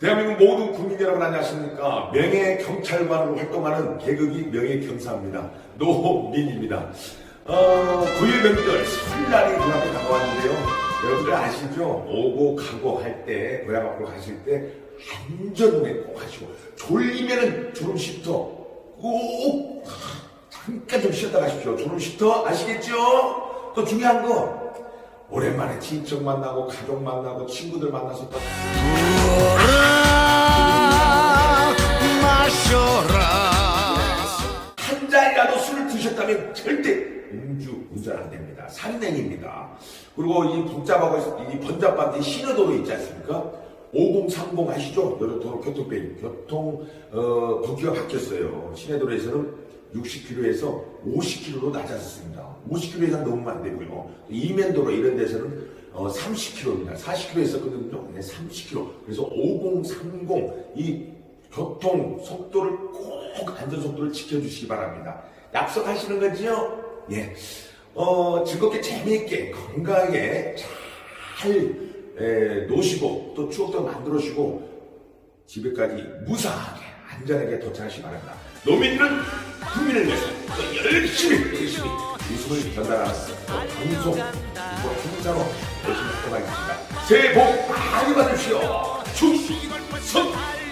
대한민국 모든 국민 여러분 안녕하십니까. 명예 경찰관으로 활동하는 개그기 명예 경사입니다. 노민입니다. 어, 9일 명절 설날이 눈앞에 다가왔는데요. 여러분들 아시죠? 오고 가고 할 때, 고향 앞으로 가실 때 안전운행 꼭 하시고, 졸리면은 졸음 쉼터 꼭 잠깐 좀 쉬었다 가십시오. 졸음 쉼터 아시겠죠? 또 중요한 거, 오랜만에 친척 만나고, 가족 만나고, 친구들 만나서 또 한 잔이라도 술을 드셨다면 절대 음주 운전 안 됩니다. 산행입니다. 그리고 이 복잡하고 이 번잡한 이 신호도로 있지 않습니까? 5030 아시죠? 여러도로 교통법 교통 어, 법규가 바뀌었어요. 시내도로에서는 60km에서 50km로 낮아졌습니다. 50km 이상 넘으면 안 되고요. 이면도로 이런 데서는 어, 30km입니다. 40km 했었거든요. 네, 30km. 그래서 5030 이 교통 속도를 꼭 안전 속도를 지켜주시기 바랍니다. 약속하시는 거지요? 예. 어, 즐겁게 재미있게 건강하게 잘 에, 노시고 또 추억도 만들어주시고 집에까지 무사하게 안전하게 도착하시기 바랍니다. 또 열심히 열심히 웃음을 전달하는 또 방송 그리고 행사로 열심히 활동하겠습니다. 새해 복 많이 받으십시오. 충성!